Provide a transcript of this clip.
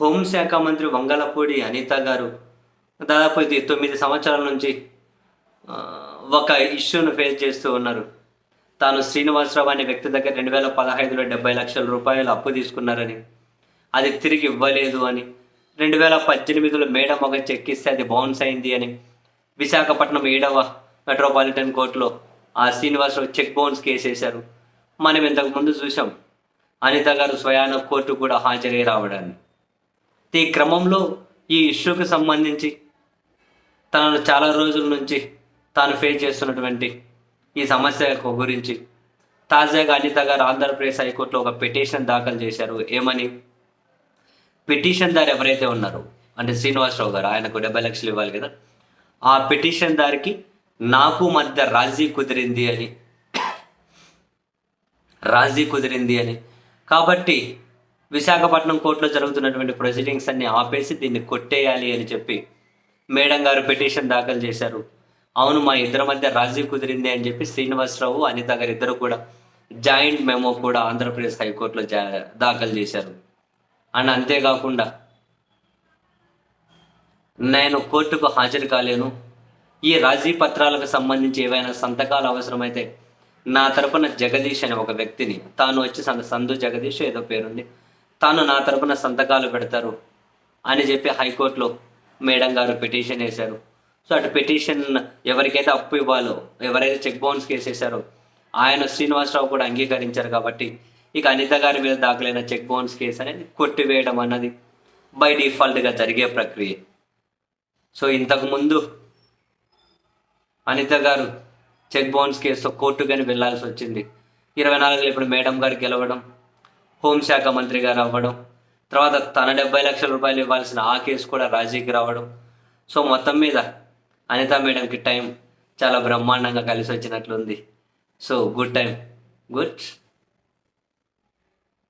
హోంశాఖ మంత్రి వంగలపూడి అనిత గారు దాదాపు ఇది తొమ్మిది సంవత్సరాల నుంచి ఒక ఇష్యూను ఫేస్ చేస్తూ ఉన్నారు. తాను శ్రీనివాసరావు అనే వ్యక్తి దగ్గర రెండు వేల పదహైదులో డెబ్బై లక్షల రూపాయలు అప్పు తీసుకున్నారని అది తిరిగి ఇవ్వలేదు అని రెండు వేల పద్దెనిమిదిలో మేడం ఒక చెక్ ఇస్తే అది బౌన్స్ అయింది అని విశాఖపట్నం ఏడవ మెట్రోపాలిటన్ కోర్టులో ఆ శ్రీనివాసరావు చెక్ బౌన్స్ కేసు వేశారు. మనం ఇంతకు ముందు చూసాం అనిత గారు స్వయాన కోర్టు కూడా హాజరై రావడాన్ని. ఈ క్రమంలో ఈ ఇష్యూకి సంబంధించి తనను చాలా రోజుల నుంచి తాను ఫేస్ చేస్తున్నటువంటి ఈ సమస్య గురించి తాజాగా అనిత గారు ఆంధ్రప్రదేశ్ హైకోర్టులో ఒక పిటిషన్ దాఖలు చేశారు. ఏమని? పిటిషన్ దారి ఎవరైతే ఉన్నారో అంటే శ్రీనివాసరావు గారు ఆయనకు డెబ్బై లక్షలు ఇవ్వాలి కదా ఆ పిటిషన్ దారికి నాకు మధ్య రాజీ కుదిరింది అని రాజీ కుదిరింది అని. కాబట్టి విశాఖపట్నం కోర్టులో జరుగుతున్నటువంటి ప్రొసీడింగ్స్ అన్ని ఆపేసి దీన్ని కొట్టేయాలి అని చెప్పి మేడం గారు పిటిషన్ దాఖలు చేశారు. అవును మా ఇద్దరి మధ్య రాజీ కుదిరింది అని చెప్పి శ్రీనివాసరావు అనిత గారు ఇద్దరు కూడా జాయింట్ మెమో కూడా ఆంధ్రప్రదేశ్ హైకోర్టులో జా దాఖలు చేశారు. అండ్ అంతేకాకుండా నేను కోర్టుకు హాజరు కాలేను. ఈ రాజీ పత్రాలకు సంబంధించి ఏవైనా సంతకాలు అవసరమైతే నా తరపున జగదీష్ అనే ఒక వ్యక్తిని తాను వచ్చి సందు జగదీష్ ఏదో పేరుంది తాను నా తరపున సంతకాలు పెడతారు అని చెప్పి హైకోర్టులో మేడం గారు పిటిషన్ వేశారు. సో అటు పిటిషన్ ఎవరికైతే అప్పు ఇవ్వాలో ఎవరైతే చెక్ బౌన్స్ కేసు ఆయన శ్రీనివాసరావు కూడా అంగీకరించారు కాబట్టి ఇక అనిత గారి మీద దాఖలైన చెక్ బౌన్స్ కేసు అనేది కొట్టివేయడం అన్నది బై డిఫాల్ట్గా జరిగే ప్రక్రియ. సో ఇంతకుముందు అనిత గారు చెక్ బౌన్స్ కేసుతో కోర్టుకని వెళ్ళాల్సి వచ్చింది. ఇరవై నాలుగులో ఇప్పుడు మేడం గారు గెలవడం హోంశాఖ మంత్రిగా రావడం తర్వాత తన డెబ్బై లక్షల రూపాయలు ఇవ్వాల్సిన ఆ కేసు కూడా రాజీకి రావడం. సో మొత్తం మీద అనిత మేడంకి టైం చాలా బ్రహ్మాండంగా కలిసి వచ్చినట్లుంది సో గుడ్ టైం. గుడ్.